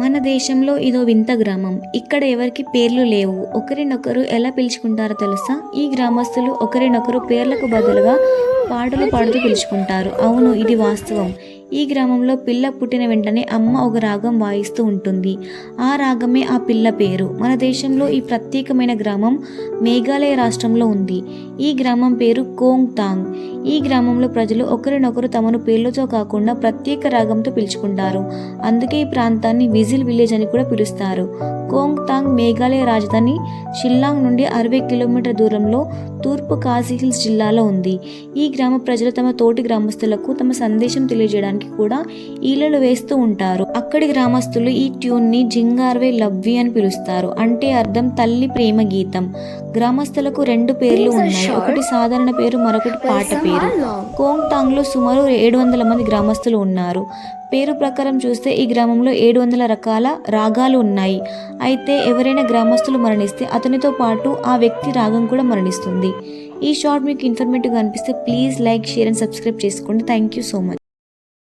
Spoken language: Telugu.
మన దేశంలో ఇదో వింత గ్రామం. ఇక్కడ ఎవరికి పేర్లు లేవు. ఒకరినొకరు ఎలా పిలుచుకుంటారో తెలుసా? ఈ గ్రామస్తులు ఒకరినొకరు పేర్లకు బదులుగా పాటలు పాడుతూ పిలుచుకుంటారు. అవును ఇది వాస్తవం. ఈ గ్రామంలో పిల్ల పుట్టిన వెంటనే అమ్మ ఒక రాగం వాయిస్తూ ఉంటుంది. ఆ రాగమే ఆ పిల్ల పేరు. మన దేశంలో ఈ ప్రత్యేకమైన గ్రామం మేఘాలయ రాష్ట్రంలో ఉంది. ఈ గ్రామం పేరు కోంగ్ తాంగ్. ఈ గ్రామంలో ప్రజలు ఒకరినొకరు తమను పేర్లతో కాకుండా ప్రత్యేక రాగంతో పిలుచుకుంటారు. అందుకే ఈ ప్రాంతాన్ని విజిల్ విలేజ్ అని కూడా పిలుస్తారు. కోంగ్ తాంగ్ మేఘాలయ రాజధాని షిల్లాంగ్ నుండి అరవై కిలోమీటర్ దూరంలో తూర్పు కాశీ హిల్స్ జిల్లాలో ఉంది. ఈ గ్రామ ప్రజలు తమ తోటి గ్రామస్తులకు తమ సందేశం తెలియజేయడానికి కూడా ఈలలు వేస్తూ ఉంటారు. అక్కడి గ్రామస్తులు ఈ ట్యూన్ని జింగార్వే లవ్వి అని పిలుస్తారు. అంటే అర్థం తల్లి ప్రేమ గీతం. గ్రామస్తులకు రెండు పేర్లు ఉన్నాయి. ఒకటి సాధారణ పేరు మరొకటి పాట పేరు. కోంగ్ తాంగ్లో సుమారు ఏడు వందల మంది గ్రామస్తులు ఉన్నారు. పేరు ప్రకారం చూస్తే ఈ గ్రామంలో ఏడు వందల రకాల రాగాలు ఉన్నాయి. అయితే ఎవరైనా గ్రామస్తులు మరణిస్తే అతనితో పాటు ఆ వ్యక్తి రాగం కూడా మరణిస్తుంది. ఈ షార్ట్ మీకు ఇన్ఫర్మేటివ్గా అనిపిస్తే please like share and subscribe చేసుకోండి. Thank you so much.